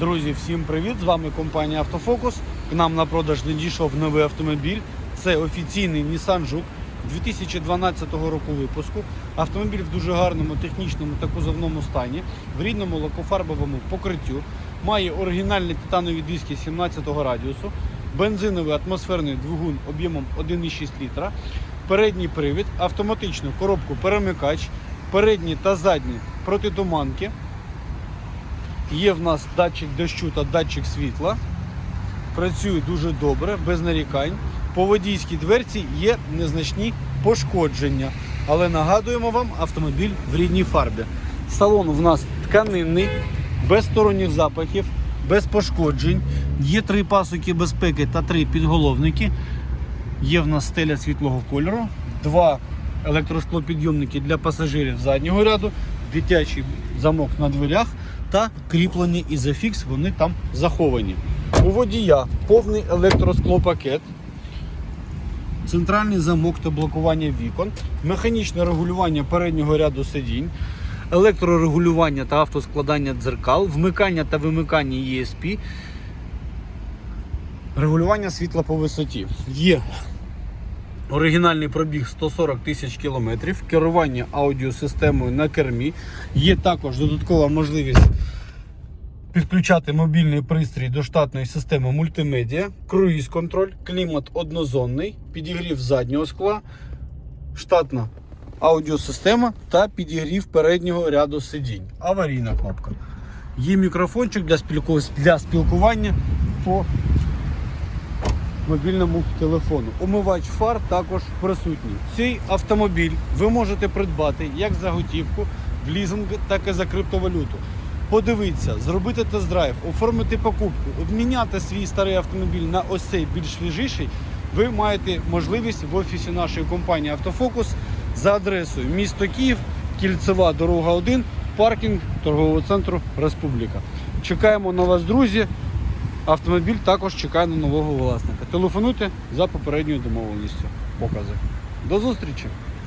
Друзі, всім привіт! З вами компанія Автофокус. К нам на продаж надійшов новий автомобіль. Це офіційний Nissan Juke 2012 року випуску. Автомобіль в дуже гарному технічному та кузовному стані, в рідному лакофарбовому покриттю. Має оригінальні титанові диски 17 радіусу, бензиновий атмосферний двигун об'ємом 1,6 літра, передній привід, автоматичну коробку перемикач, передні та задні протитуманки. Є в нас датчик дощу та датчик світла. Працює дуже добре, без нарікань. По водійській дверці є незначні пошкодження. Але нагадуємо вам, автомобіль в рідній фарбі. Салон в нас тканинний, без сторонніх запахів, без пошкоджень. Є три пасоки безпеки та три підголовники. Є в нас стеля світлого кольору, два електросклопідйомники для пасажирів заднього ряду, дитячий замок на дверях та кріплені ізофікс, вони там заховані. У водія повний електросклопакет, центральний замок та блокування вікон, механічне регулювання переднього ряду сидінь, електрорегулювання та автоскладання дзеркал, вмикання та вимикання ESP, регулювання світла по висоті. Є Оригінальний пробіг 140 тисяч кілометрів, керування аудіосистемою на кермі. Є також додаткова можливість підключати мобільний пристрій до штатної системи мультимедіа, круїз контроль, клімат однозонний, підігрів заднього скла, штатна аудіосистема та підігрів переднього ряду сидінь. Аварійна кнопка. Є мікрофончик для спілкування по мобільному телефону. Умивач фар також присутній. Цей автомобіль ви можете придбати як за готівку, в лізинг, так і за криптовалюту. Подивитися, зробити тест-драйв, оформити покупку, обміняти свій старий автомобіль на ось цей більш свіжіший. Ви маєте можливість в офісі нашої компанії Автофокус за адресою місто Київ, кільцева дорога 1, паркінг торгового центру Республіка. Чекаємо на вас, друзі. Автомобіль також чекає на нового власника. Телефонуйте за попередньою домовленістю. Покази. До зустрічі!